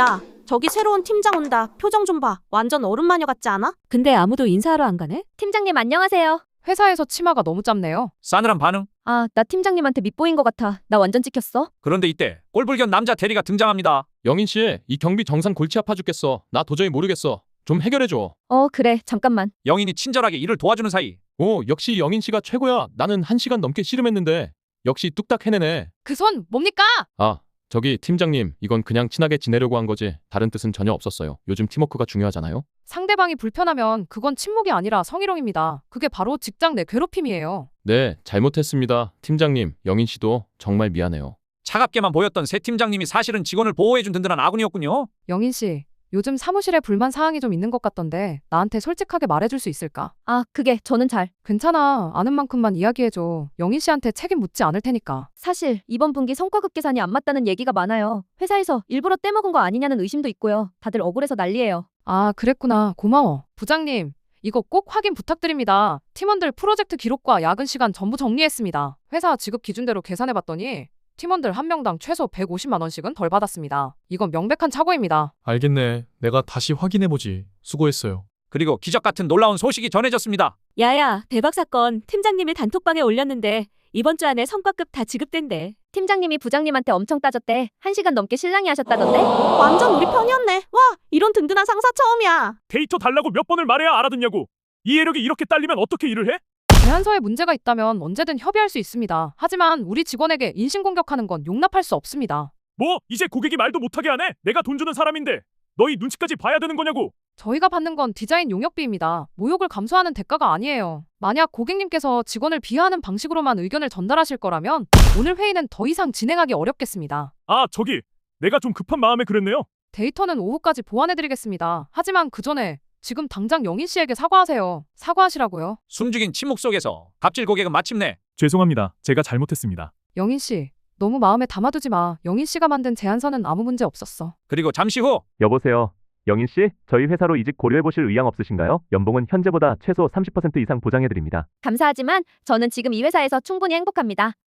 야, 저기 새로운 팀장 온다. 표정 좀 봐. 완전 어른 마녀 같지 않아? 근데 아무도 인사하러 안 가네? 팀장님 안녕하세요. 회사에서 치마가 너무 짧네요. 싸늘한 반응. 아, 나 팀장님한테 밑보인 것 같아. 나 완전 찍혔어. 그런데 이때 꼴불견 남자 대리가 등장합니다. 영인 씨, 이 경비 정상 골치 아파 죽겠어. 나 도저히 모르겠어. 좀 해결해 줘. 어, 그래. 잠깐만. 영인이 친절하게 일을 도와주는 사이 오, 역시 영인 씨가 최고야. 나는 한 시간 넘게 씨름했는데 역시 뚝딱 해내네. 그 손 뭡니까? 아, 저기 팀장님, 이건 그냥 친하게 지내려고 한 거지. 다른 뜻은 전혀 없었어요. 요즘 팀워크가 중요하잖아요. 상대방이 불편하면 그건 침묵이 아니라 성희롱입니다. 그게 바로 직장 내 괴롭힘이에요. 네, 잘못했습니다. 팀장님, 영인 씨도 정말 미안해요. 차갑게만 보였던 새 팀장님이 사실은 직원을 보호해준 든든한 아군이었군요. 영인 씨, 요즘 사무실에 불만 사항이 좀 있는 것 같던데 나한테 솔직하게 말해줄 수 있을까? 아, 그게 저는 잘. 괜찮아. 아는 만큼만 이야기해줘. 영인 씨한테 책임 묻지 않을 테니까. 사실 이번 분기 성과급 계산이 안 맞다는 얘기가 많아요. 회사에서 일부러 떼먹은 거 아니냐는 의심도 있고요. 다들 억울해서 난리예요. 아, 그랬구나. 고마워. 부장님, 이거 꼭 확인 부탁드립니다. 팀원들 프로젝트 기록과 야근 시간 전부 정리했습니다. 회사 지급 기준대로 계산해봤더니 팀원들 한 명당 최소 150만 원씩은 덜 받았습니다. 이건 명백한 착오입니다. 알겠네. 내가 다시 확인해보지. 수고했어요. 그리고 기적 같은 놀라운 소식이 전해졌습니다. 야야, 대박 사건. 팀장님이 단톡방에 올렸는데 이번 주 안에 성과급 다 지급된대. 팀장님이 부장님한테 엄청 따졌대. 한 시간 넘게 실랑이 하셨다던데? 완전 우리 편이었네. 와, 이런 든든한 상사 처음이야. 데이터 달라고 몇 번을 말해야 알아듣냐고. 이해력이 이렇게 딸리면 어떻게 일을 해? 제안서에 문제가 있다면 언제든 협의할 수 있습니다. 하지만 우리 직원에게 인신공격하는 건 용납할 수 없습니다. 뭐 이제 고객이 말도 못하게 하네? 내가 돈 주는 사람인데 너희 눈치까지 봐야 되는 거냐고. 저희가 받는 건 디자인 용역비입니다. 모욕을 감수하는 대가가 아니에요. 만약 고객님께서 직원을 비하하는 방식으로만 의견을 전달하실 거라면 오늘 회의는 더 이상 진행하기 어렵겠습니다. 아 저기 내가 좀 급한 마음에 그랬네요. 데이터는 오후까지 보완해드리겠습니다. 하지만 그 전에 지금 당장 영인 씨에게 사과하세요. 사과하시라고요. 숨죽인 침묵 속에서 갑질 고객은 마침내 죄송합니다. 제가 잘못했습니다. 영인 씨, 너무 마음에 담아두지 마. 영인 씨가 만든 제안서는 아무 문제 없었어. 그리고 잠시 후 여보세요. 영인 씨, 저희 회사로 이직 고려해 보실 의향 없으신가요? 연봉은 현재보다 최소 30% 이상 보장해 드립니다. 감사하지만 저는 지금 이 회사에서 충분히 행복합니다.